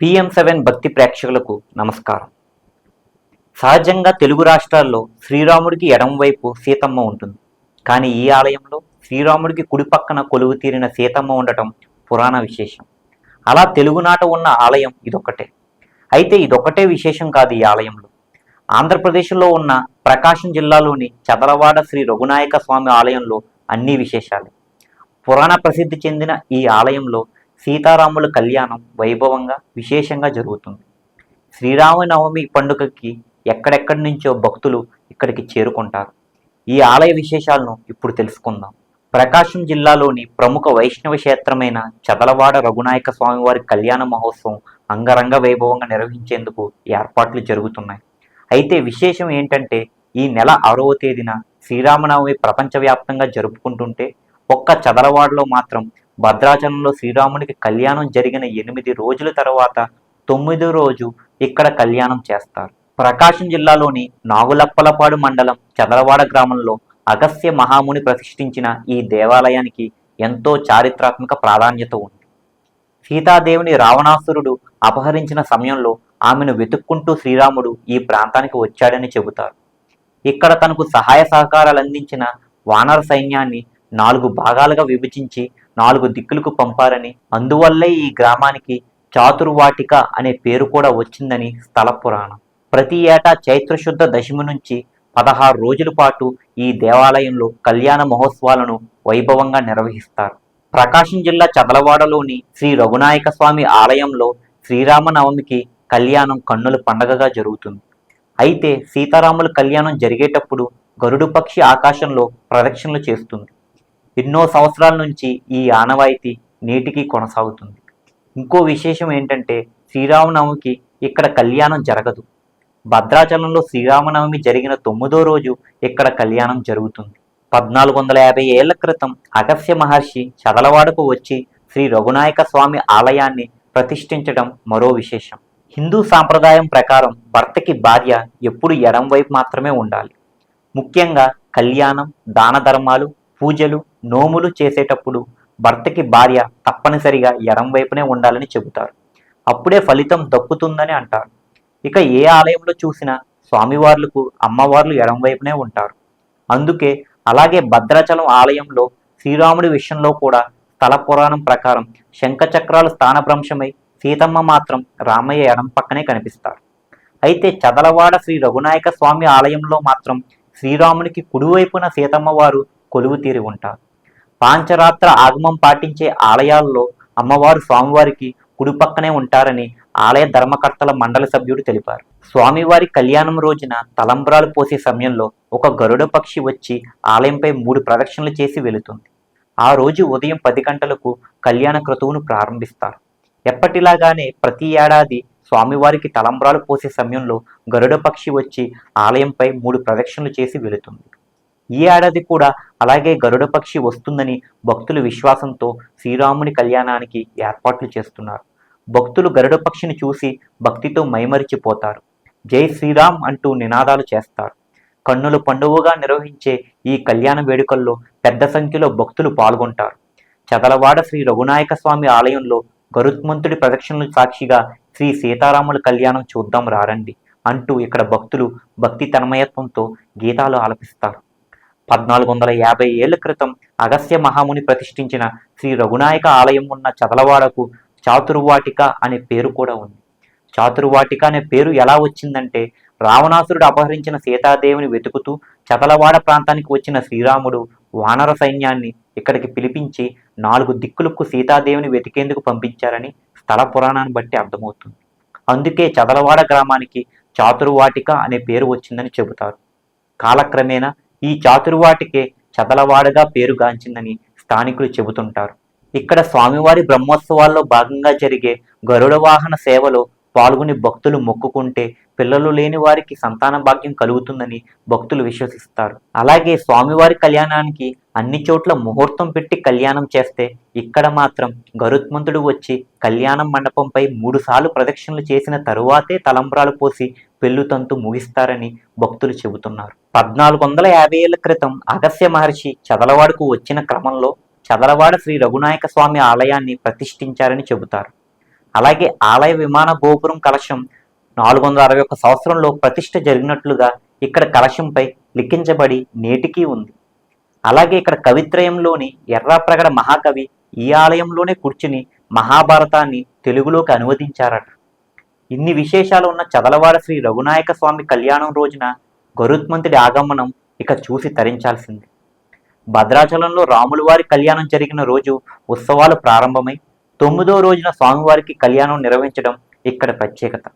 PM seven భక్తి ప్రేక్షకులకు నమస్కారం. సహజంగా తెలుగు రాష్ట్రాల్లో శ్రీరాముడికి ఎడమవైపు సీతమ్మ ఉంటుంది. కానీ ఈ ఆలయంలో శ్రీరాముడికి కుడి పక్కన కొలువు తీరిన సీతమ్మ ఉండటం పురాణ విశేషం. అలా తెలుగునాట ఉన్న ఆలయం ఇదొక్కటే. అయితే ఇదొక్కటే విశేషం కాదు ఈ ఆలయంలో. ఆంధ్రప్రదేశ్లో ఉన్న ప్రకాశం జిల్లాలోని చదలవాడ శ్రీ రఘునాయక స్వామి ఆలయంలో అన్ని విశేషాలు. పురాణ ప్రసిద్ధి చెందిన ఈ ఆలయంలో సీతారాముల కళ్యాణం వైభవంగా విశేషంగా జరుగుతుంది. శ్రీరామనవమి పండుగకి ఎక్కడెక్కడి నుంచో భక్తులు ఇక్కడికి చేరుకుంటారు. ఈ ఆలయ విశేషాలను ఇప్పుడు తెలుసుకుందాం. ప్రకాశం జిల్లాలోని ప్రముఖ వైష్ణవ క్షేత్రమైన చదలవాడ రఘునాయక స్వామివారి కళ్యాణ మహోత్సవం అంగరంగ వైభవంగా నిర్వహించేందుకు ఏర్పాట్లు జరుగుతున్నాయి. అయితే విశేషం ఏంటంటే ఈ నెల ఆరవ తేదీన శ్రీరామనవమి ప్రపంచవ్యాప్తంగా జరుపుకుంటుంటే ఒక్క చదలవాడలో మాత్రం భద్రాచలంలో శ్రీరామునికి కళ్యాణం జరిగిన ఎనిమిది రోజుల తర్వాత తొమ్మిదో రోజు ఇక్కడ కళ్యాణం చేస్తారు. ప్రకాశం జిల్లాలోని నాగులప్పలపాడు మండలం చదలవాడ గ్రామంలో అగస్త్య మహాముని ప్రతిష్ఠించిన ఈ దేవాలయానికి ఎంతో చారిత్రాత్మక ప్రాధాన్యత ఉంది. సీతాదేవిని రావణాసురుడు అపహరించిన సమయంలో ఆమెను వెతుక్కుంటూ శ్రీరాముడు ఈ ప్రాంతానికి వచ్చాడని చెబుతారు. ఇక్కడ తనకు సహాయ సహకారాలు అందించిన వానర సైన్యాన్ని నాలుగు భాగాలుగా విభజించి నాలుగు దిక్కులకు పంపారని. అందువల్లే ఈ గ్రామానికి చాతుర్వాటిక అనే పేరు కూడా వచ్చిందని స్థల పురాణం. ప్రతి ఏటా చైత్రశుద్ధ దశమి నుంచి పదహారు రోజుల పాటు ఈ దేవాలయంలో కళ్యాణ మహోత్సవాలను వైభవంగా నిర్వహిస్తారు. ప్రకాశం జిల్లా చదలవాడలోని శ్రీ రఘునాయక స్వామి ఆలయంలో శ్రీరామనవమికి కళ్యాణం కన్నుల పండగగా జరుగుతుంది. అయితే సీతారాముల కళ్యాణం జరిగేటప్పుడు గరుడు పక్షి ఆకాశంలో ప్రదక్షిణలు చేస్తుంది. ఎన్నో సంవత్సరాల నుంచి ఈ ఆనవాయితీ నేటికి కొనసాగుతుంది. ఇంకో విశేషం ఏంటంటే శ్రీరామనవమికి ఇక్కడ కళ్యాణం జరగదు. భద్రాచలంలో శ్రీరామనవమి జరిగిన తొమ్మిదో రోజు ఇక్కడ కళ్యాణం జరుగుతుంది. పద్నాలుగు వందల యాభై ఏళ్ళ క్రితం అగస్య మహర్షి చదలవాడకు వచ్చి శ్రీ రఘునాయక స్వామి ఆలయాన్ని ప్రతిష్ఠించడం మరో విశేషం. హిందూ సాంప్రదాయం ప్రకారం భర్తకి భార్య ఎప్పుడు ఎడం వైపు మాత్రమే ఉండాలి. ముఖ్యంగా కళ్యాణం దాన ధర్మాలు పూజలు నోములు చేసేటప్పుడు భర్తకి భార్య తప్పనిసరిగా ఎడం వైపునే ఉండాలని చెబుతారు. అప్పుడే ఫలితం దక్కుతుందని అంటారు. ఇక ఏ ఆలయంలో చూసినా స్వామివార్లకు అమ్మవార్లు ఎడం వైపునే ఉంటారు. అందుకే అలాగే భద్రాచలం ఆలయంలో శ్రీరాముడి విషయంలో కూడా స్థల పురాణం ప్రకారం శంఖచక్రాలు స్థానభ్రంశమై సీతమ్మ మాత్రం రామయ్య ఎడం పక్కనే కనిపిస్తారు. అయితే చదలవాడ శ్రీ రఘునాయక స్వామి ఆలయంలో మాత్రం శ్రీరామునికి కుడివైపున సీతమ్మ వారు కొలువు తీరి ఉంటారు. పాంచరాత్ర ఆగమం పాటించే ఆలయాల్లో అమ్మవారు స్వామివారికి కుడి పక్కనే ఉంటారని ఆలయ ధర్మకర్తల మండలి సభ్యుడు తెలిపారు. స్వామివారి కళ్యాణం రోజున తలంబ్రాలు పోసే సమయంలో ఒక గరుడ పక్షి వచ్చి ఆలయంపై మూడు ప్రదక్షిణలు చేసి వెళుతుంది. ఆ రోజు ఉదయం పది గంటలకు కళ్యాణ క్రతువును ప్రారంభిస్తారు. ఎప్పటిలాగానే ప్రతి ఏడాది స్వామివారికి తలంబ్రాలు పోసే సమయంలో గరుడ పక్షి వచ్చి ఆలయంపై మూడు ప్రదక్షిణలు చేసి వెళుతుంది. ఈ ఏడాది కూడా అలాగే గరుడ పక్షి వస్తుందని భక్తులు విశ్వాసంతో శ్రీరాముని కళ్యాణానికి ఏర్పాట్లు చేస్తున్నారు. భక్తులు గరుడ పక్షిని చూసి భక్తితో మైమరిచిపోతారు. జై శ్రీరామ్ అంటూ నినాదాలు చేస్తారు. కన్నుల పండువుగా నిర్వహించే ఈ కళ్యాణ వేడుకల్లో పెద్ద సంఖ్యలో భక్తులు పాల్గొంటారు. చదలవాడ శ్రీ రఘునాయక స్వామి ఆలయంలో గరుత్మంతుడి ప్రదక్షిణలు సాక్షిగా శ్రీ సీతారాముల కళ్యాణం చూద్దాం రారండి అంటూ ఇక్కడ భక్తులు భక్తి తన్మయత్వంతో గీతాలు ఆలపిస్తారు. పద్నాలుగు వందల యాభై ఏళ్ళ క్రితం అగస్త్య మహాముని ప్రతిష్ఠించిన శ్రీ రఘునాయక ఆలయం ఉన్న చదలవాడకు చాతుర్వాటిక అనే పేరు కూడా ఉంది. చాతుర్వాటిక అనే పేరు ఎలా వచ్చిందంటే రావణాసురుడు అపహరించిన సీతాదేవిని వెతుకుతూ చదలవాడ ప్రాంతానికి వచ్చిన శ్రీరాముడు వానర సైన్యాన్ని ఇక్కడికి పిలిపించి నాలుగు దిక్కులకు సీతాదేవిని వెతికేందుకు పంపించారని స్థల పురాణాన్ని బట్టి అర్థమవుతుంది. అందుకే చదలవాడ గ్రామానికి చాతుర్వాటిక అనే పేరు వచ్చిందని చెబుతారు. కాలక్రమేణా ఈ చాతుర్వాటికే చదలవాడగా పేరుగాంచిందని స్థానికులు చెబుతుంటారు. ఇక్కడ స్వామివారి బ్రహ్మోత్సవాల్లో భాగంగా జరిగే గరుడ వాహన సేవలో పాల్గొని భక్తులు మొక్కుకుంటే పిల్లలు లేని వారికి సంతాన భాగ్యం కలుగుతుందని భక్తులు విశ్వసిస్తారు. అలాగే స్వామివారి కళ్యాణానికి అన్ని చోట్ల ముహూర్తం పెట్టి కళ్యాణం చేస్తే ఇక్కడ మాత్రం గరుత్మంతుడు వచ్చి కళ్యాణం మండపంపై మూడుసార్లు ప్రదక్షిణలు చేసిన తరువాతే తలంబ్రాలు పోసి పెళ్ళు తంతు ముగిస్తారని భక్తులు చెబుతున్నారు. పద్నాలుగు వందల యాభై ఏళ్ళ క్రితం అగస్య మహర్షి చదలవాడకు వచ్చిన క్రమంలో చదలవాడ శ్రీ రఘునాయక స్వామి ఆలయాన్ని ప్రతిష్ఠించారని చెబుతారు. అలాగే ఆలయ విమాన గోపురం కలశం నాలుగు వందల అరవై ఒక్క సంవత్సరంలో ప్రతిష్ఠ జరిగినట్లుగా ఇక్కడ కలశంపై లిఖించబడి నేటికీ ఉంది. అలాగే ఇక్కడ కవిత్రయంలోని ఎర్రాప్రగడ మహాకవి ఈ ఆలయంలోనే కూర్చుని మహాభారతాన్ని తెలుగులోకి అనువదించారట. ఇన్ని విశేషాలు ఉన్న చదలవాడ శ్రీ రఘునాయక స్వామి కళ్యాణం రోజున గరుత్మంతుడి ఆగమనం ఇక చూసి తరించాల్సింది. భద్రాచలంలో రాముల వారి కళ్యాణం జరిగిన రోజు ఉత్సవాలు ప్రారంభమై తొమ్మిదో రోజున స్వామివారికి కళ్యాణం నిర్వహించడం ఇక్కడ ప్రత్యేకత.